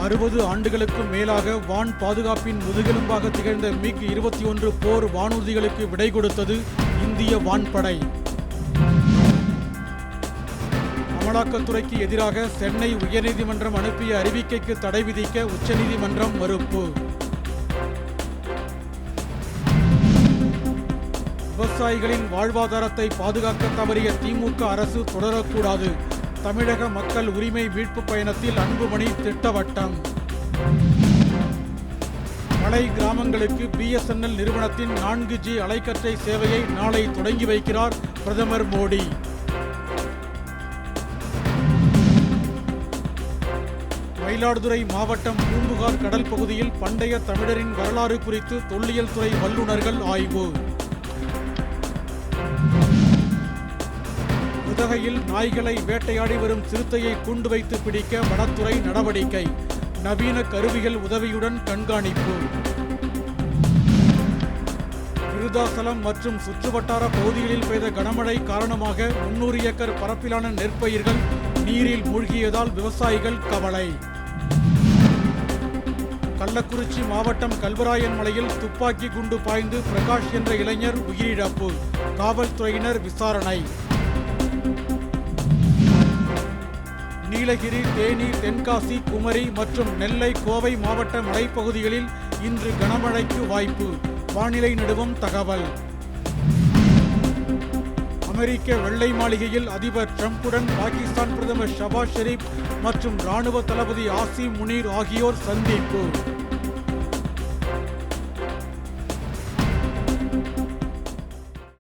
அறுபது ஆண்டுகளுக்கும் மேலாக வான் பாதுகாப்பின் முதுகெலும்பாக திகழ்ந்த மிக் இருபத்தி ஒன்று போர் வானூர்திகளுக்கு விடை கொடுத்தது இந்திய வான்படை. அமலாக்கத்துறைக்கு எதிராக சென்னை உயர்நீதிமன்றம் அனுப்பிய அறிவிக்கைக்கு தடை விதிக்க உச்சநீதிமன்றம் மறுப்பு. விவசாயிகளின் வாழ்வாதாரத்தை பாதுகாக்க தவறிய திமுக அரசு தொடரக்கூடாது. தமிழக மக்கள் உரிமை மீட்பு பயணத்தில் அன்புமணி திட்டவட்டம். மலை கிராமங்களுக்கு பிஎஸ்என்எல் நிறுவனத்தின் நான்கு ஜி அலைக்கற்றை சேவையை நாளை தொடங்கி வைக்கிறார் பிரதமர் மோடி. மயிலாடுதுறை மாவட்டம் பூம்புகார் கடல் பகுதியில் பண்டைய தமிழரின் வரலாறு குறித்து தொல்லியல் துறை வல்லுநர்கள் ஆய்வு. உதகையில் நாய்களை வேட்டையாடி வரும் சிறுத்தையை கூண்டு வைத்து பிடிக்க வனத்துறை நடவடிக்கை. நவீன கருவிகள் உதவியுடன் கண்காணிப்பு. விருதாசலம் மற்றும் சுற்றுவட்டார பகுதிகளில் பெய்த கனமழை காரணமாக முன்னூறு ஏக்கர் பரப்பிலான நெற்பயிர்கள் நீரில் மூழ்கியதால் விவசாயிகள் கவலை. கள்ளக்குறிச்சி மாவட்டம் கல்வராயன் மலையில் துப்பாக்கி குண்டு பாய்ந்து பிரகாஷ் என்ற இளைஞர் உயிரிழப்பு. காவல்துறையினர் விசாரணை. நீலகிரி தேனி தென்காசி குமரி மற்றும் நெல்லை கோவை மாவட்ட மலைப்பகுதிகளில் இன்று கனமழைக்கு வாய்ப்பு. வானிலை நடுவம் தகவல். அமெரிக்க வெள்ளை மாளிகையில் அதிபர் டிரம்புடன் பாகிஸ்தான் பிரதமர் ஷபாஸ் ஷெரீப் மற்றும் ராணுவ தளபதி ஆசிம் முனீர் ஆகியோர் சந்திப்பு.